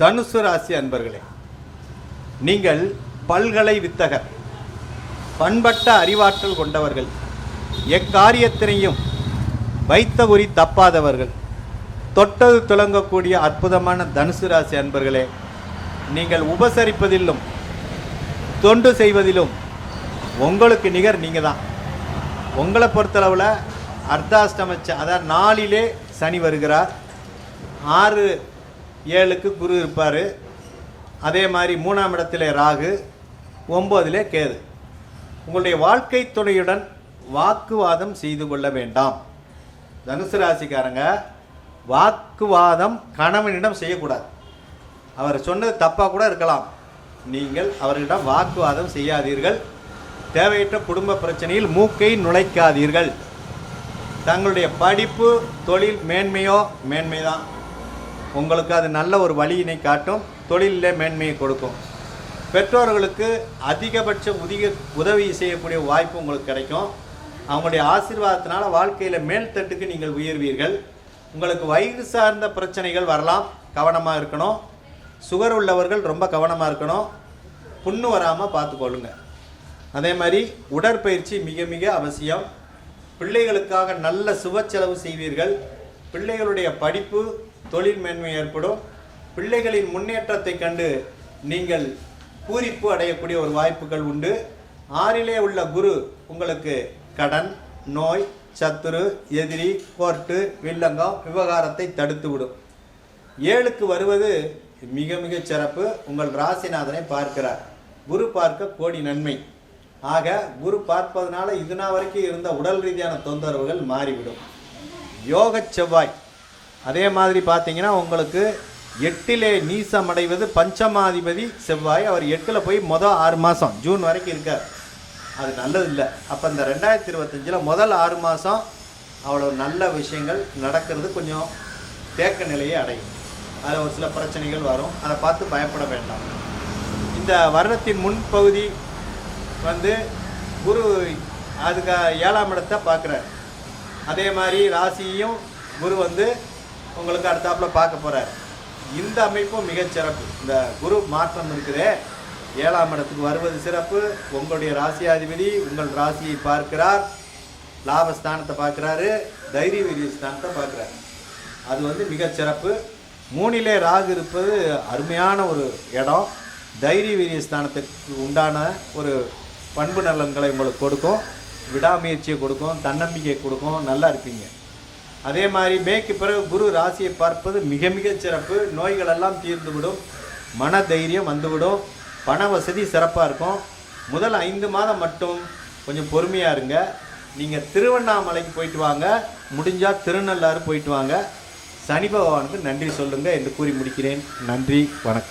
தனுசு ராசி அன்பர்களே நீங்கள் பல்கலை வித்தகர் பண்பட்ட அறிவாற்றல் கொண்டவர்கள் எக்காரியத்தினையும் வைத்த குறி தப்பாதவர்கள் தொட்டது துலங்கக்கூடிய அற்புதமான தனுசு ராசி அன்பர்களே நீங்கள் உபசரிப்பதிலும் தொண்டு செய்வதிலும் உங்களுக்கு நிகர் நீங்கள் தான் உங்களை பொறுத்தளவில் அர்த்தாஷ்டமச்ச அதாவது நாளிலே சனி வருகிறார். ஆறு ஏழுக்கு குரு இருப்பார். அதே மாதிரி மூணாம் இடத்திலே ராகு ஒம்போதிலே கேது. உங்களுடைய வாழ்க்கை துணையுடன் வாக்குவாதம் செய்து கொள்ள வேண்டாம். தனுசு ராசிக்காரங்க வாக்குவாதம் கணவனிடம் செய்யக்கூடாது. அவர் சொன்னது தப்பாக கூட இருக்கலாம். நீங்கள் அவர்களிடம் வாக்குவாதம் செய்யாதீர்கள். தேவையற்ற குடும்ப பிரச்சனையில் மூக்கை நுழைக்காதீர்கள். தங்களுடைய படிப்பு தொழில் மேன்மையோ மேன்மை தான் உங்களுக்கு அது நல்ல ஒரு வழியினை காட்டும் தொழிலில் மேன்மையை கொடுக்கும். பெற்றோர்களுக்கு அதிகபட்ச உதிக உதவி செய்யக்கூடிய வாய்ப்பு உங்களுக்கு கிடைக்கும். அவங்களுடைய ஆசீர்வாதத்தினால வாழ்க்கையில் மேல்தட்டுக்கு நீங்கள் உயர்வீர்கள். உங்களுக்கு வயிறு சார்ந்த பிரச்சனைகள் வரலாம் கவனமாக இருக்கணும். சுகர் உள்ளவர்கள் ரொம்ப கவனமாக இருக்கணும். புண்ணு வராமல் பார்த்துக்கொள்ளுங்க. அதே மாதிரி உடற்பயிற்சி மிக மிக அவசியம். பிள்ளைகளுக்காக நல்ல சுப செலவு செய்வீர்கள். பிள்ளைகளுடைய படிப்பு தொழில் மேன்மை ஏற்படும். பிள்ளைகளின் முன்னேற்றத்தை கண்டு நீங்கள் பூரிப்பு அடையக்கூடிய ஒரு வாய்ப்புகள் உண்டு. ஆறிலே உள்ள குரு உங்களுக்கு கடன் நோய் சத்துரு எதிரி கோர்ட்டு வில்லங்கம் விவகாரத்தை தடுத்து விடும் ஏழுக்கு வருவது மிக மிக சிறப்பு. உங்கள் ராசிநாதனை பார்க்கிறார். குரு பார்க்க கோடி நன்மை. ஆக குரு பார்ப்பதனால இதுனா வரைக்கும் இருந்த உடல் ரீதியான தொந்தரவுகள் மாறிவிடும். யோக செவ்வாய். அதே மாதிரி பார்த்தீங்கன்னா உங்களுக்கு எட்டிலே நீசம் அடைவது பஞ்சமாதிபதி செவ்வாய். அவர் எட்டில் போய் மொதல் ஆறு மாதம் ஜூன் வரைக்கும் இருக்கார். அது நல்லது இல்லை அப்போ இந்த ரெண்டாயிரத்தி இருபத்தஞ்சில் முதல் ஆறு மாதம் அவ்வளோ நல்ல விஷயங்கள் நடக்கிறது கொஞ்சம் தேக்க நிலையை அடையும். அதில் ஒரு சில பிரச்சனைகள் வரும். அதை பார்த்து பயப்பட வேண்டாம். இந்த வருடத்தின் முன்பகுதி வந்து குரு அதுக்கு ஏழாம் இடத்தை பார்க்குறாரு. அதே மாதிரி ராசியையும் குரு வந்து உங்களுக்கு அடுத்தாப்புல பார்க்க போகிறார் இந்த அமைப்பும் மிகச் சிறப்பு. இந்த குரு மாற்றம் இருக்குதே. ஏழாம் இடத்துக்கு வருவது சிறப்பு. உங்களுடைய ராசியாதிபதி உங்கள் ராசியை பார்க்கிறார். லாபஸ்தானத்தை பார்க்குறாரு. தைரிய வீரிய ஸ்தானத்தை பார்க்குறாரு. அது வந்து மிகச்சிறப்பு மூணிலே ராகு இருப்பது அருமையான ஒரு இடம். தைரிய வீரிய ஸ்தானத்துக்கு உண்டான ஒரு பண்பு நலன்களை உங்களுக்கு கொடுக்கும். விடாமுயற்சியை கொடுக்கும் தன்னம்பிக்கை கொடுக்கும் நல்லா இருப்பீங்க. அதே மாதிரி மேற்கு பிறகு குரு ராசியை பார்ப்பது மிக மிக சிறப்பு. நோய்களெல்லாம் தீர்ந்துவிடும். மன தைரியம் வந்துவிடும். பண வசதி சிறப்பாக இருக்கும். முதல் ஐந்து மாதம் மட்டும் கொஞ்சம் பொறுமையாக இருங்க. நீங்கள் திருவண்ணாமலைக்கு போயிட்டு வாங்க. முடிஞ்சால் திருநள்ளாறு போயிட்டு வாங்க. சனி பகவானுக்கு நன்றி சொல்லுங்கள் என்று கூறி முடிக்கிறேன். நன்றி வணக்கம்.